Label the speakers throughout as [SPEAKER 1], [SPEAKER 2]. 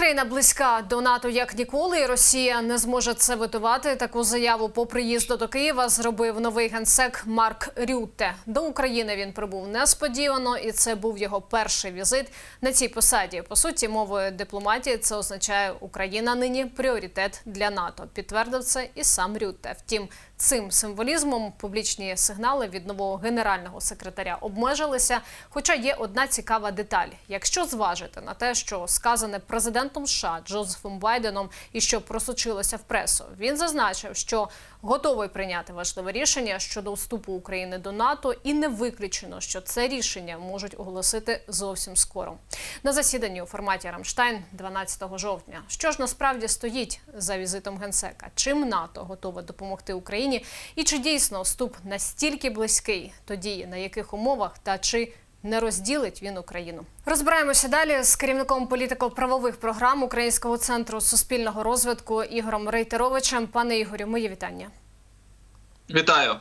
[SPEAKER 1] Україна близька до НАТО як ніколи. і Росія не зможе це витувати. Таку заяву по приїзду до Києва зробив новий генсек Марк Рютте. До України він прибув несподівано, і це був його перший візит на цій посаді. По суті, мовою дипломатії це означає Україна нині пріоритет для НАТО. Підтвердив це і сам Рютте. Втім, цим символізмом публічні сигнали від нового генерального секретаря обмежилися. Хоча є одна цікава деталь: якщо зважити на те, що сказане президентом США Джозефом Байденом і що просочилося в пресу, він зазначив, що готовий прийняти важливе рішення щодо вступу України до НАТО, і не виключено, що це рішення можуть оголосити зовсім скоро. На засіданні у форматі Рамштайн 12 жовтня. Що ж насправді стоїть за візитом генсека? Чим НАТО готове допомогти Україні? І чи дійсно вступ настільки близький? Тоді на яких умовах та чи не розділить він Україну. Розбираємося далі з керівником політико-правових програм Українського центру суспільного розвитку Ігорем Рейтеровичем. Пане Ігорю, мої вітання.
[SPEAKER 2] Вітаю.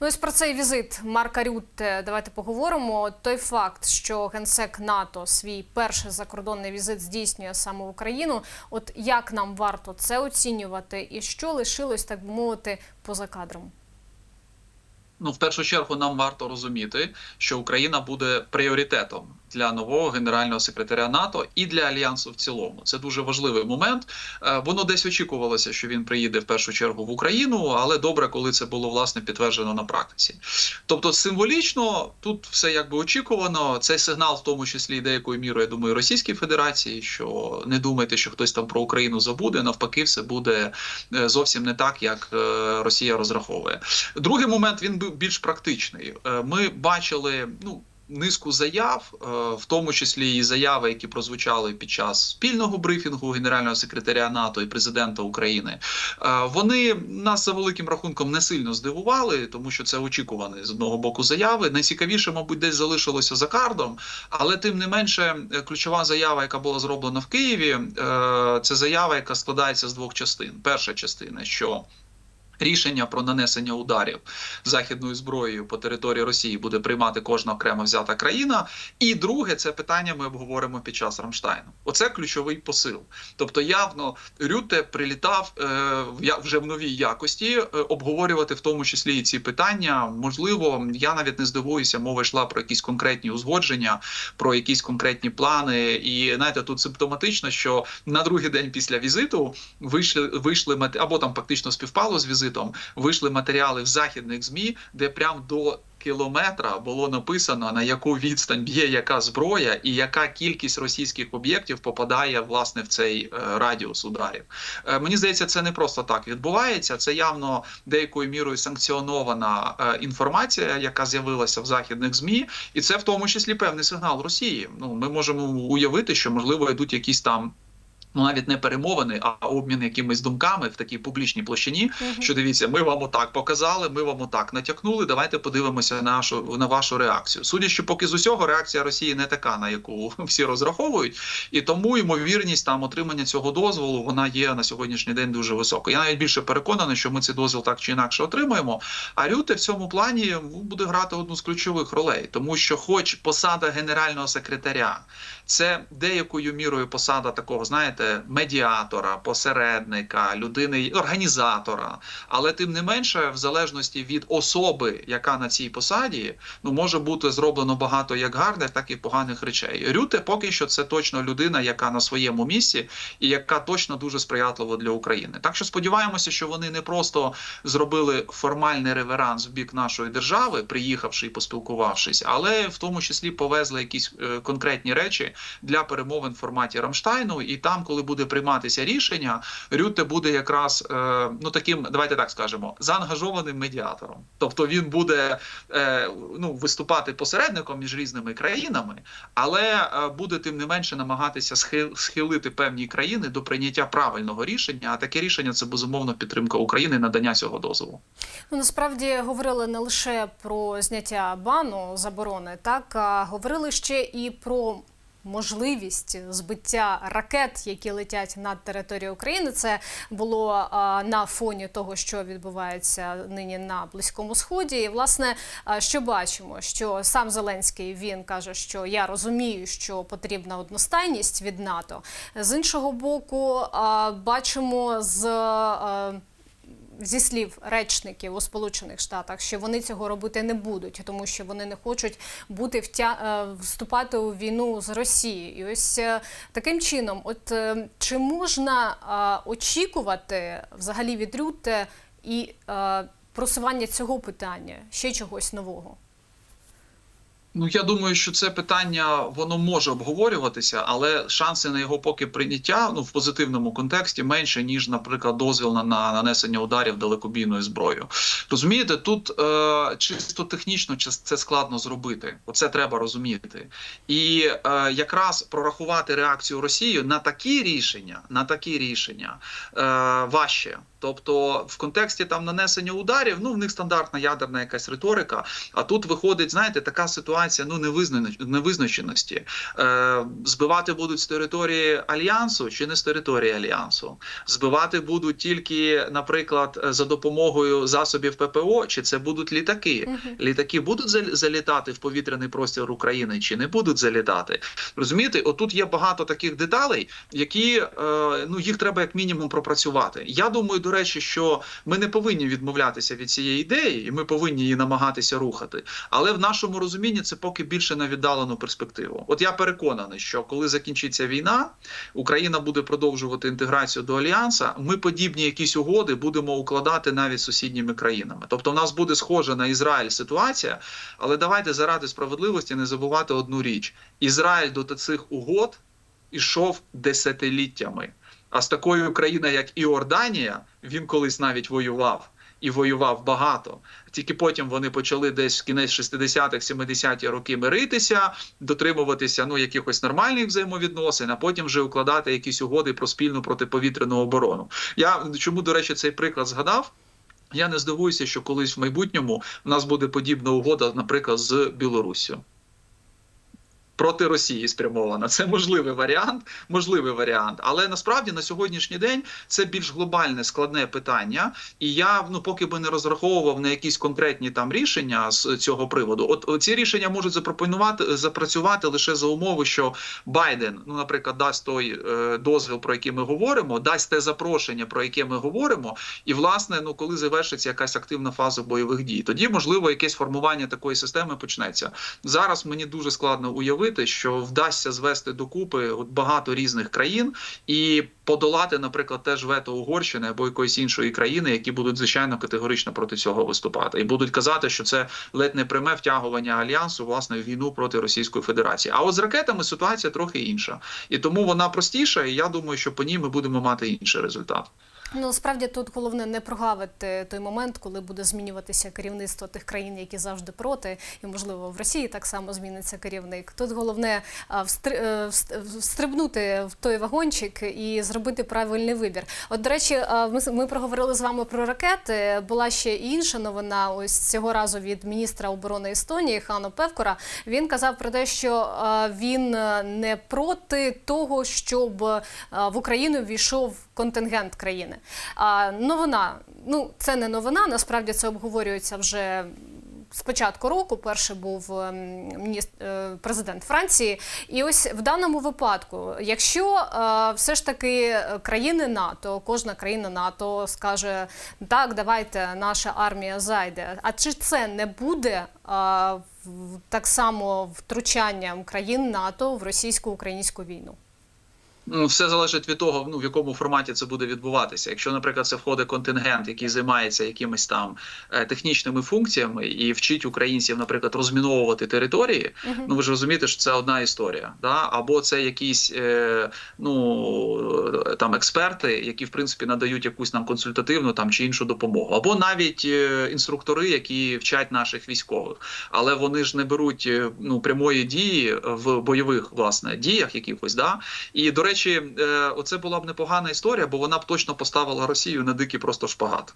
[SPEAKER 1] Ну ось про цей візит Марка Рютте давайте поговоримо. Той факт, що генсек НАТО свій перший закордонний візит здійснює саме в Україну. От як нам варто це оцінювати, і що лишилось, так би мовити, поза кадром?
[SPEAKER 2] Ну, в першу чергу, нам варто розуміти, що Україна буде пріоритетом для нового генерального секретаря НАТО і для альянсу в цілому. Це дуже важливий момент. Е, Воно десь очікувалося, що він приїде в першу чергу в Україну, але добре, коли це було власне підтверджено на практиці. Тобто, символічно тут все якби очікувано. Цей сигнал, в тому числі деякою мірою, я думаю, Російській Федерації, що не думайте, що хтось там про Україну забуде. Навпаки, все буде е, зовсім не так, як е, Росія розраховує. Другий момент він був більш практичний. Ми бачили, ну. Низку заяв, е, в тому числі і заяви, які прозвучали під час спільного брифінгу генерального секретаря НАТО і президента України. Е, Вони нас за великим рахунком не сильно здивували, тому що це очікувані з одного боку заяви. Найцікавіше, мабуть, десь залишилося за кардом, але тим не менше, ключова заява, яка була зроблена в Києві, е, це заява, яка складається з двох частин. Перша частина, що Рішення про нанесення ударів західною зброєю по території Росії буде приймати кожна окремо взята країна. І друге, це питання ми обговоримо під час Рамштайну. Оце ключовий посил. Тобто, явно Рюте прилітав е, вже в новій якості е, обговорювати в тому числі і ці питання. Можливо, я навіть не здивуюся, мова йшла про якісь конкретні узгодження, про якісь конкретні плани. І знаєте, тут симптоматично, що на другий день після візиту вийшли вийшли або там фактично співпало з візитом. Вийшли матеріали в західних змі, де прям до кілометра було написано на яку відстань б'є яка зброя, і яка кількість російських об'єктів попадає власне в цей е, радіус ударів. Е, мені здається, це не просто так відбувається. Це явно деякою мірою санкціонована е, інформація, яка з'явилася в західних змі, і це в тому числі певний сигнал Росії. Ну ми можемо уявити, що можливо йдуть якісь там. Ну, навіть не перемовини, а обмін якимись думками в такій публічній площині.
[SPEAKER 1] Мгм.
[SPEAKER 2] Що дивіться, ми вам отак показали, ми вам отак натякнули. Давайте подивимося на нашу на вашу реакцію. Судячи, поки з усього реакція Росії не така, на яку всі розраховують, і тому ймовірність там отримання цього дозволу вона є на сьогоднішній день дуже високою. Я навіть більше переконаний, що ми цей дозвіл так чи інакше отримаємо. А Рюте в цьому плані ну, буде грати одну з ключових ролей, тому що, хоч посада генерального секретаря, це деякою мірою посада такого, знаєте, медіатора, посередника, людини, організатора. Але тим не менше, в залежності від особи, яка на цій посаді, ну може бути зроблено багато як гарних, так і поганих речей. Рюте поки що це точно людина, яка на своєму місці і яка точно дуже сприятлива для України. Так що сподіваємося, що вони не просто зробили формальний реверанс в бік нашої держави, приїхавши і поспілкувавшись, але в тому числі повезли якісь е, конкретні речі для перемовин в форматі Рамштайну. І там, коли буде прийматися рішення, Рюте буде якраз е, ну таким, давайте так скажемо, заангажованим медіатором. Тобто він буде е, ну виступати посередником між різними країнами, але е, буде тим не менше намагатися схил, схилити певні країни до прийняття правильного рішення. А таке рішення це безумовно підтримка України, надання цього дозволу.
[SPEAKER 1] Ну, насправді говорили не лише про зняття бану заборони, так а говорили ще і про можливість збиття ракет, які летять над територією України. Це було на фоні того, що відбувається нині на Близькому Сході. І власне, що бачимо, що сам Зеленський він каже, що я розумію, що потрібна одностайність від НАТО. З іншого боку, бачимо з. Зі слів речників у Сполучених Штатах, що вони цього робити не будуть, тому що вони не хочуть бути втя... е, вступати у війну з Росією. І ось е, таким чином, от е, чи можна очікувати взагалі від Рюте і просування цього питання ще чогось нового?
[SPEAKER 2] Ну я думаю, що це питання воно може обговорюватися, але шанси на його поки прийняття ну в позитивному контексті менше ніж, наприклад, дозвіл на, на нанесення ударів далекобійною зброєю. Розумієте, тут е, чисто технічно це складно зробити. Оце треба розуміти. І е, якраз прорахувати реакцію Росії на такі рішення, на такі рішення е, важче. Тобто, в контексті там нанесення ударів, ну в них стандартна ядерна якась риторика. А тут виходить, знаєте, така ситуація ну невизна- невизначеності. Е, збивати будуть з території альянсу чи не з території альянсу? Збивати будуть тільки, наприклад, за допомогою засобів ППО, чи це будуть літаки? Літаки будуть зал- залітати в повітряний простір України чи не будуть залітати? Розумієте, отут є багато таких деталей, які е, ну їх треба як мінімум пропрацювати. Я думаю, до речі, що ми не повинні відмовлятися від цієї ідеї, і ми повинні її намагатися рухати. Але в нашому розумінні це поки більше на віддалену перспективу. От я переконаний, що коли закінчиться війна, Україна буде продовжувати інтеграцію до альянса. Ми подібні якісь угоди будемо укладати навіть з сусідніми країнами. Тобто, в нас буде схожа на Ізраїль ситуація. Але давайте заради справедливості не забувати одну річ: Ізраїль до цих угод ішов десятиліттями. А з такою країною, як Іорданія, він колись навіть воював. І воював багато. Тільки потім вони почали десь в кінець 60-х, 70-ті роки миритися, дотримуватися ну якихось нормальних взаємовідносин, а потім вже укладати якісь угоди про спільну протиповітряну оборону. Я чому до речі цей приклад згадав? Я не здивуюся, що колись в майбутньому в нас буде подібна угода, наприклад, з Білоруссю. Проти Росії спрямована. Це можливий варіант, можливий варіант. Але насправді на сьогоднішній день це більш глобальне складне питання. І я ну поки би не розраховував на якісь конкретні там рішення з цього приводу. От, ці рішення можуть запропонувати запрацювати лише за умови, що Байден, ну наприклад, дасть той е, дозвіл, про який ми говоримо, дасть те запрошення, про яке ми говоримо, і власне, ну коли завершиться якась активна фаза бойових дій, тоді можливо якесь формування такої системи почнеться. Зараз мені дуже складно уявити, що вдасться звести докупи багато різних країн і подолати, наприклад, теж вето Угорщини або якоїсь іншої країни, які будуть звичайно категорично проти цього виступати, і будуть казати, що це ледь не пряме втягування альянсу власне в війну проти Російської Федерації. А от з ракетами ситуація трохи інша, і тому вона простіша. І я думаю, що по ній ми будемо мати інший результат.
[SPEAKER 1] Ну справді тут головне не прогавити той момент, коли буде змінюватися керівництво тих країн, які завжди проти, і можливо в Росії так само зміниться керівник. Тут головне е, вст- встрибнути в той вагончик і зробити правильний вибір. От до речі, ми, проговорили з вами про ракети. Була ще і інша новина. Ось цього разу від міністра оборони Естонії Хано Певкора. Він казав про те, що він е, не проти того, щоб е, в Україну війшов контингент країни. А новина, ну це не новина. Насправді це обговорюється вже. З початку року перший був ем, е, президент Франції, і ось в даному випадку, якщо е, все ж таки країни НАТО, кожна країна НАТО скаже так, давайте наша армія зайде. А чи це не буде е, так само втручанням країн НАТО в російсько-українську війну?
[SPEAKER 2] Ну, все залежить від того, ну в якому форматі це буде відбуватися. Якщо, наприклад, це входить контингент, який займається якимись там е, технічними функціями і вчить українців, наприклад, розміновувати території.
[SPEAKER 1] Мгм.
[SPEAKER 2] Ну ви ж розумієте, що це одна історія, да або це якісь е, ну е, там експерти, які в принципі надають якусь нам консультативну там чи іншу допомогу, або навіть е, інструктори, які вчать наших військових, але вони ж не беруть е, ну прямої дії в бойових власне діях якихось, да і до речі, е, оце була б непогана історія, бо вона б точно поставила Росію на дикий просто шпагат.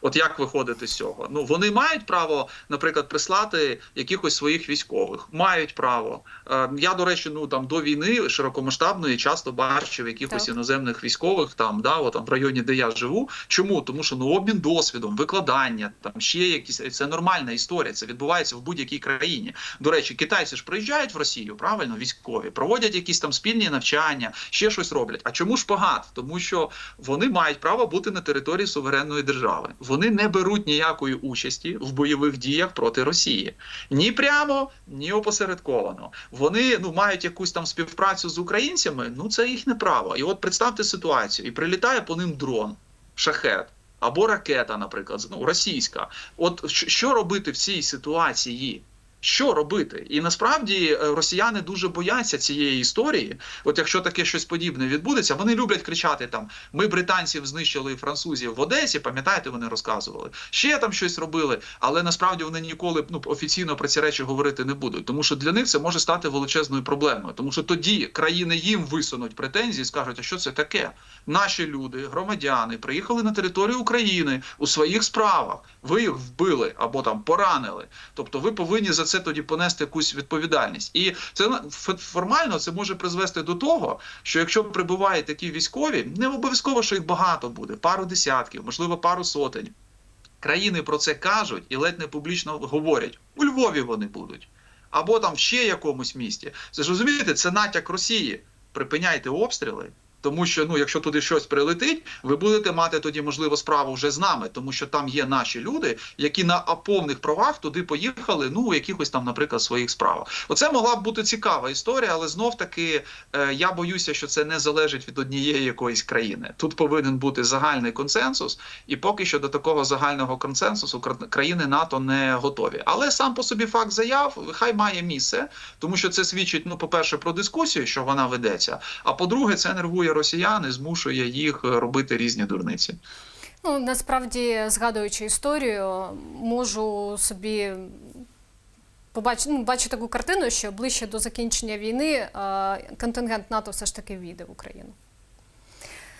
[SPEAKER 2] От як виходити з цього? Ну вони мають право, наприклад, прислати якихось своїх військових. Мають право. Е, я до речі, ну там до війни широкомасштабної часто бачив якихось
[SPEAKER 1] Так.
[SPEAKER 2] іноземних військових там, да, от, там в районі, де я живу. Чому? Тому що ну обмін досвідом, викладання, там ще якісь це нормальна історія. Це відбувається в будь-якій країні. До речі, китайці ж приїжджають в Росію, правильно, військові, проводять якісь там спільні навчання, ще щось роблять. А чому ж шпагат? Тому що вони мають право бути на території суверенної держави. Вони не беруть ніякої участі в бойових діях проти Росії ні прямо, ні опосередковано. Вони ну мають якусь там співпрацю з українцями. Ну це їхнє право. І от представте ситуацію, і прилітає по ним дрон, шахет. Або ракета, наприклад, ну російська. От що робити в цій ситуації? Що робити? І насправді е, росіяни дуже бояться цієї історії. От якщо таке щось подібне відбудеться, вони люблять кричати там: ми британців знищили французів в Одесі. Пам'ятаєте, вони розказували. Ще там щось робили, але насправді вони ніколи ну, офіційно про ці речі говорити не будуть, тому що для них це може стати величезною проблемою. Тому що тоді країни їм висунуть претензії, скажуть, а що це таке? Наші люди, громадяни, приїхали на територію України у своїх справах. Ви їх вбили або там поранили. Тобто, ви повинні за це тоді понести якусь відповідальність. І це формально це може призвести до того, що якщо прибувають такі військові, не обов'язково, що їх багато буде, пару десятків, можливо, пару сотень. Країни про це кажуть і ледь не публічно говорять. У Львові вони будуть. Або там ще якомусь місті. Це ж розумієте, це натяк Росії. Припиняйте обстріли. Тому що ну, якщо туди щось прилетить, ви будете мати тоді можливо справу вже з нами, тому що там є наші люди, які на повних правах туди поїхали. Ну у якихось там, наприклад, своїх справах. Оце могла б бути цікава історія, але знов таки е, я боюся, що це не залежить від однієї якоїсь країни. Тут повинен бути загальний консенсус, і поки що до такого загального консенсусу кра- країни НАТО не готові. Але сам по собі факт заяв хай має місце, тому що це свідчить, ну, по-перше, про дискусію, що вона ведеться. А по-друге, це нервує росіян і змушує їх робити різні дурниці.
[SPEAKER 1] Ну насправді, згадуючи історію, можу собі побачити ну, бачу таку картину, що ближче до закінчення війни контингент НАТО все ж таки війде в Україну.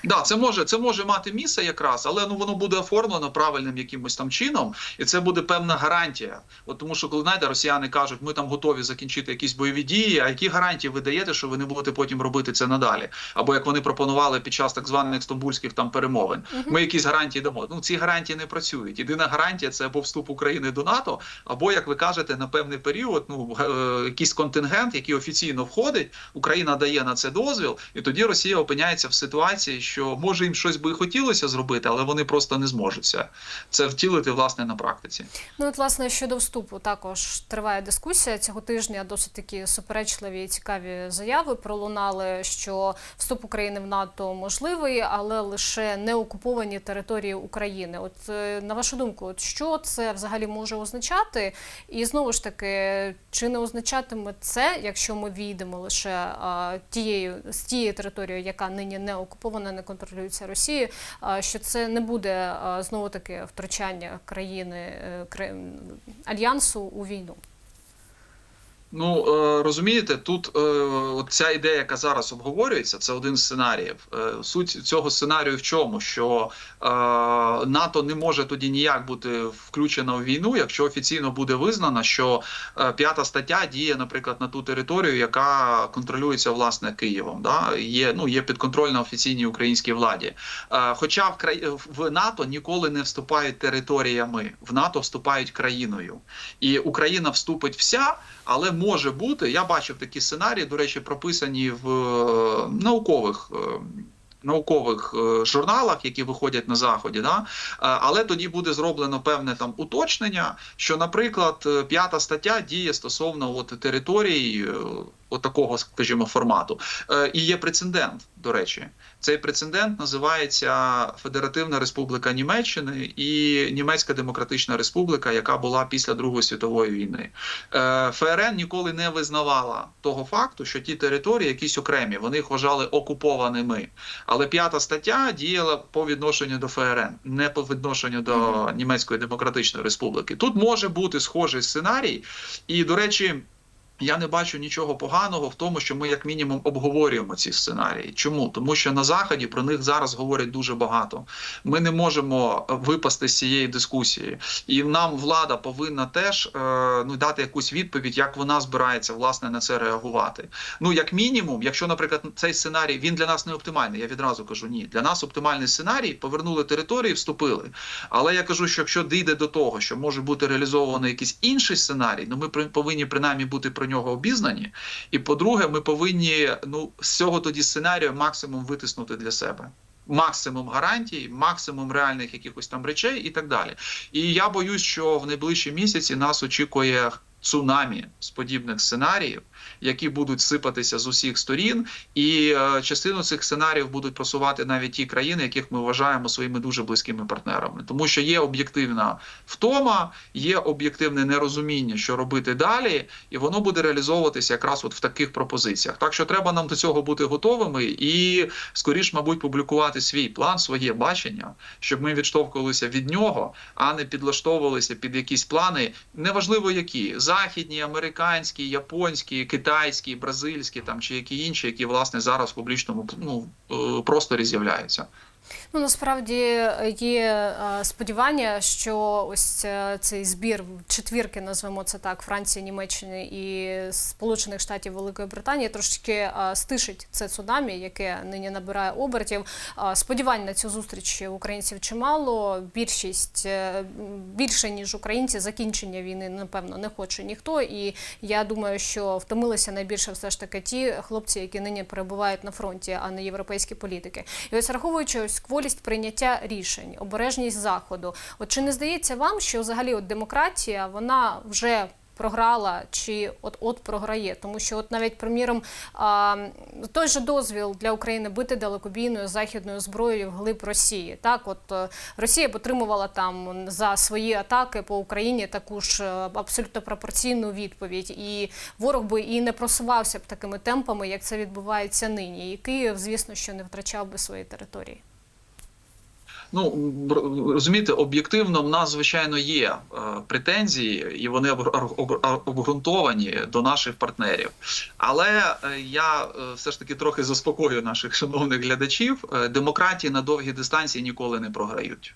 [SPEAKER 2] Да, це може це може мати місце якраз, але ну воно буде оформлено правильним якимось там чином, і це буде певна гарантія. От тому, що коли знаєте, росіяни кажуть, ми там готові закінчити якісь бойові дії. А які гарантії ви даєте, що ви не будете потім робити це надалі? Або як вони пропонували під час так званих стамбульських там перемовин, ми якісь гарантії дамо. Ну ці гарантії не працюють. Єдина гарантія це або вступ України до НАТО, або як ви кажете, на певний період, ну е, якийсь контингент, який офіційно входить, Україна дає на це дозвіл, і тоді Росія опиняється в ситуації, що може їм щось би хотілося зробити, але вони просто не зможуть це, це втілити власне на практиці.
[SPEAKER 1] Ну, от, власне, щодо вступу, також триває дискусія. Цього тижня досить такі суперечливі і цікаві заяви пролунали, що вступ України в НАТО можливий, але лише не окуповані території України. От е, на вашу думку, от що це взагалі може означати? І знову ж таки, чи не означатиме це, якщо ми війдемо лише а, тією з тієї території, яка нині не окупована, не контролюється Росією, що це не буде знову таки втручання країни е, альянсу у війну?
[SPEAKER 2] Ну е, розумієте, тут е, ця ідея, яка зараз обговорюється, це один з сценаріїв. Е, Суть цього сценарію в чому? Що НАТО не може тоді ніяк бути включена в війну, якщо офіційно буде визнано, що п'ята стаття діє, наприклад, на ту територію, яка контролюється власне Києвом. Да? Є ну є підконтрольна офіційній українській владі. Хоча в край в НАТО ніколи не вступають територіями, в НАТО вступають країною, і Україна вступить вся. Але може бути, я бачив такі сценарії, до речі, прописані в е, наукових. е, Наукових е, журналах, які виходять на заході, да? Але тоді буде зроблено певне там уточнення, що, наприклад, п'ята стаття діє стосовно от територій е, от такого, скажімо, формату. Е, І є прецедент, до речі. Цей прецедент називається Федеративна Республіка Німеччини і Німецька Демократична Республіка, яка була після Другої світової війни. Е, ФРН ніколи не визнавала того факту, що ті території якісь окремі, вони їх вважали окупованими. Але п'ята стаття діяла по відношенню до ФРН, не по відношенню до Німецької Демократичної Республіки. Тут може бути схожий сценарій, і до речі. Я не бачу нічого поганого в тому, що ми як мінімум обговорюємо ці сценарії. Чому? Тому що на заході про них зараз говорять дуже багато. Ми не можемо випасти з цієї дискусії, і нам влада повинна теж е, ну дати якусь відповідь, як вона збирається власне на це реагувати. Ну як мінімум, якщо, наприклад, цей сценарій він для нас не оптимальний, я відразу кажу ні. Для нас оптимальний сценарій повернули території, вступили. Але я кажу, що якщо дійде до того, що може бути реалізовано якийсь інший сценарій, ну ми повинні принаймні бути про нього обізнані. І по-друге, ми повинні ну з цього тоді сценарію максимум витиснути для себе. Максимум гарантій, максимум реальних якихось там речей і так далі. І я боюсь, що в найближчі місяці нас очікує цунамі з подібних сценаріїв, які будуть сипатися з усіх сторін, і е, частину цих сценаріїв будуть просувати навіть ті країни, яких ми вважаємо своїми дуже близькими партнерами, тому що є об'єктивна втома, є об'єктивне нерозуміння, що робити далі, і воно буде реалізовуватися якраз от в таких пропозиціях. Так що треба нам до цього бути готовими і скоріш, мабуть, публікувати свій план, своє бачення, щоб ми відштовхувалися від нього, а не підлаштовувалися під якісь плани, неважливо які західні, американські, японські, китайські, бразильські там чи які інші, які власне зараз в публічному ну, е, просторі з'являються.
[SPEAKER 1] Ну насправді є е, сподівання, що ось е, цей збір четвірки, назвемо це так, Франції, Німеччини і Сполучених Штатів Великої Британії трошки е, стишить це цунамі, яке нині набирає обертів. Сподівань на цю зустріч українців чимало. Більшість більше ніж українці закінчення війни, напевно, не хоче ніхто. І я думаю, що втомилися найбільше все ж таки ті хлопці, які нині перебувають на фронті, а не європейські політики. І ось раховуючи ось кволість прийняття рішень, обережність заходу. От чи не здається вам, що взагалі от демократія вона вже програла чи от от програє? Тому що, от навіть приміром, а, той же дозвіл для України бити далекобійною західною зброєю вглиб Росії. Так, от е, Росія отримувала там за свої атаки по Україні таку ж е, абсолютно пропорційну відповідь, і ворог би і не просувався б такими темпами, як це відбувається нині. І Київ, звісно, що не втрачав би свої території.
[SPEAKER 2] Ну розумієте, об'єктивно в нас звичайно є е, претензії, і вони об- об- об- обґрунтовані до наших партнерів. Але е, я е, все ж таки трохи заспокою наших шановних глядачів. Демократії на довгі дистанції ніколи не програють.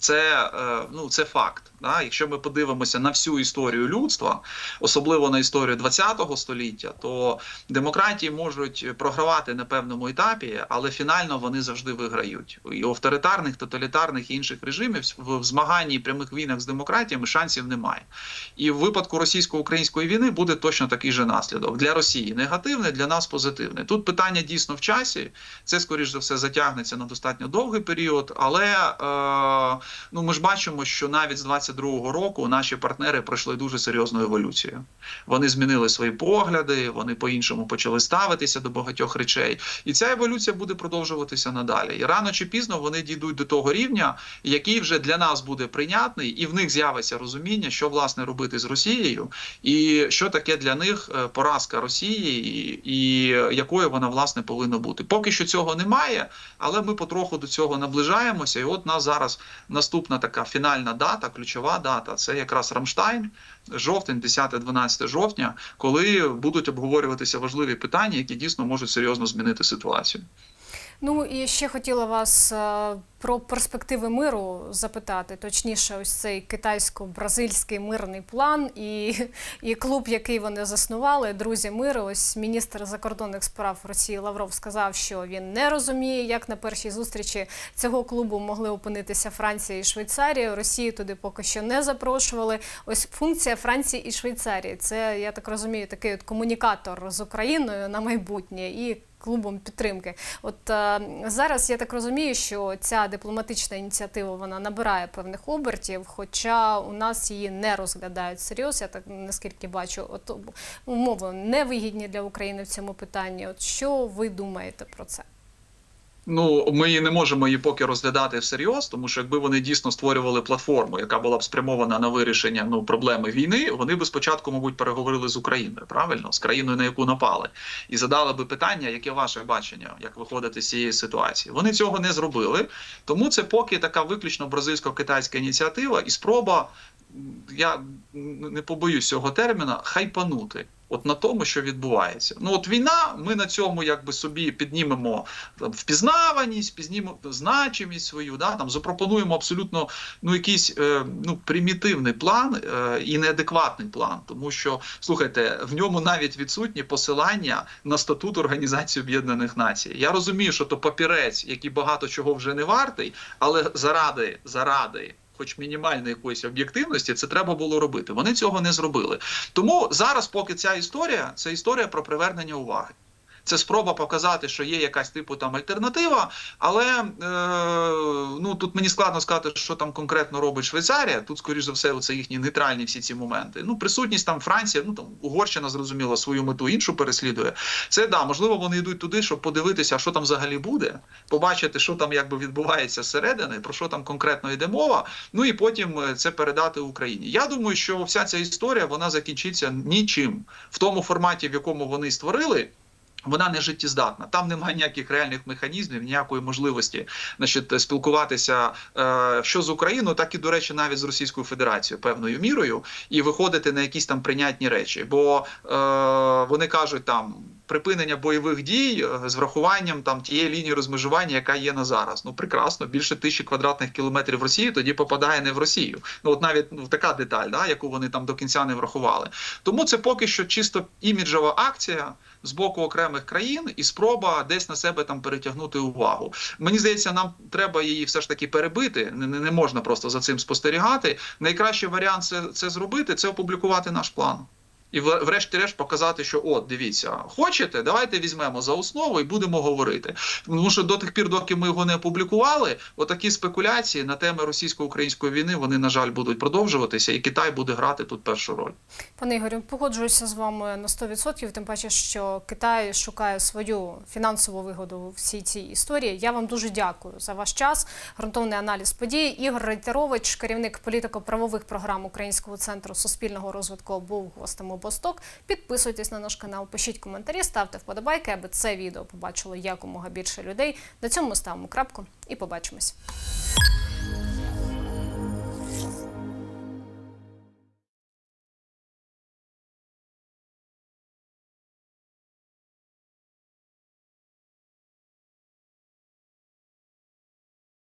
[SPEAKER 2] Це, е, ну, це факт. Да? Якщо ми подивимося на всю історію людства, особливо на історію ХХ століття, то демократії можуть програвати на певному етапі, але фінально вони завжди виграють. І у авторитарних, тоталітарних і інших режимів в змаганні і прямих війнах з демократіями шансів немає. І в випадку російсько-української війни буде точно такий же наслідок для Росії негативний, для нас позитивний. Тут питання дійсно в часі. Це скоріш за все затягнеться на достатньо довгий період, але е, ну ми ж бачимо, що навіть з 22-го року наші партнери пройшли дуже серйозну еволюцію. Вони змінили свої погляди, вони по-іншому почали ставитися до багатьох речей, і ця еволюція буде продовжуватися надалі. І рано чи пізно вони дійдуть до того рівня, який вже для нас буде прийнятний, і в них з'явиться розуміння, що власне робити з Росією, і що таке для них е, поразка Росії, і, і якою вона власне повинна бути. Поки що цього немає, але ми потроху до цього наближаємося. І от нас зараз наступна така фінальна дата, ключова дата це якраз Рамштайн, жовтень, 10-12 жовтня, коли будуть обговорюватися важливі питання, які дійсно можуть серйозно змінити ситуацію.
[SPEAKER 1] Ну і ще хотіла вас е, про перспективи миру запитати, точніше, ось цей китайсько-бразильський мирний план і, і клуб, який вони заснували, друзі миру. Ось міністр закордонних справ Росії Лавров сказав, що він не розуміє, як на першій зустрічі цього клубу могли опинитися Франція і Швейцарія. Росію туди поки що не запрошували. Ось функція Франції і Швейцарії. Це я так розумію, такий от комунікатор з Україною на майбутнє і клубом підтримки. От е, зараз я так розумію, що ця дипломатична ініціатива вона набирає певних обертів, хоча у нас її не розглядають серйоз. Я так наскільки бачу, от умови невигідні для України в цьому питанні. От що ви думаєте про це?
[SPEAKER 2] Ну, ми не можемо її поки розглядати всерйоз, тому що якби вони дійсно створювали платформу, яка була б спрямована на вирішення ну проблеми війни, вони би спочатку, мабуть, переговорили з Україною, правильно з країною, на яку напали, і задали би питання, яке ваше бачення, як виходити з цієї ситуації. Вони цього не зробили, тому це поки така виключно бразильсько-китайська ініціатива і спроба. Я не побоюсь цього терміна хайпанути от на тому, що відбувається. Ну от війна, ми на цьому якби собі піднімемо там, впізнаваність, піднімемо значимість свою, да, там запропонуємо абсолютно ну якийсь е, ну примітивний план е, і неадекватний план, тому що слухайте, в ньому навіть відсутні посилання на статут Організації Об'єднаних Націй. Я розумію, що то папірець, який багато чого вже не вартий, але заради заради. Хоч мінімальної якоїсь об'єктивності, це треба було робити. Вони цього не зробили. Тому зараз, поки ця історія, це історія про привернення уваги. Це спроба показати, що є якась типу там альтернатива, але е, ну тут мені складно сказати, що там конкретно робить Швейцарія. Тут, скоріш за все, це їхні нейтральні всі ці моменти. Ну, присутність там Франція, ну там Угорщина зрозуміло свою мету іншу переслідує. Це да, можливо, вони йдуть туди, щоб подивитися, що там взагалі буде, побачити, що там якби відбувається зсередини, про що там конкретно йде мова. Ну і потім е, це передати Україні. Я думаю, що вся ця історія вона закінчиться нічим в тому форматі, в якому вони створили. Вона не життєздатна. Там немає ніяких реальних механізмів, ніякої можливості значить, спілкуватися е, що з Україною, так і до речі, навіть з Російською Федерацією певною мірою, і виходити на якісь там прийнятні речі. Бо е, вони кажуть там. Припинення бойових дій е, з врахуванням там тієї лінії розмежування, яка є на зараз. Ну прекрасно, більше тисячі квадратних кілометрів Росії тоді попадає не в Росію. Ну от навіть ну така деталь, да, яку вони там до кінця не врахували. Тому це поки що чисто іміджова акція з боку окремих країн і спроба десь на себе там перетягнути увагу. Мені здається, нам треба її все ж таки перебити. Не, не, не можна просто за цим спостерігати. Найкращий варіант це, це зробити це опублікувати наш план. І врешті-решт показати, що от дивіться, хочете, давайте візьмемо за основу і будемо говорити. Тому що до тих пір, доки ми його не опублікували, отакі спекуляції на теми російсько-української війни вони на жаль будуть продовжуватися, і Китай буде грати тут першу роль.
[SPEAKER 1] Пане Ігорю, погоджуюся з вами на 100%, тим паче, що Китай шукає свою фінансову вигоду у всій цій історії. Я вам дуже дякую за ваш час. Грунтовний аналіз подій. Ігор Рейтерович, керівник політико-правових програм Українського центру суспільного розвитку, був гостем обосток. Підписуйтесь на наш канал, пишіть коментарі, ставте вподобайки, аби це відео побачило якомога більше людей. На цьому ставимо крапку і побачимось.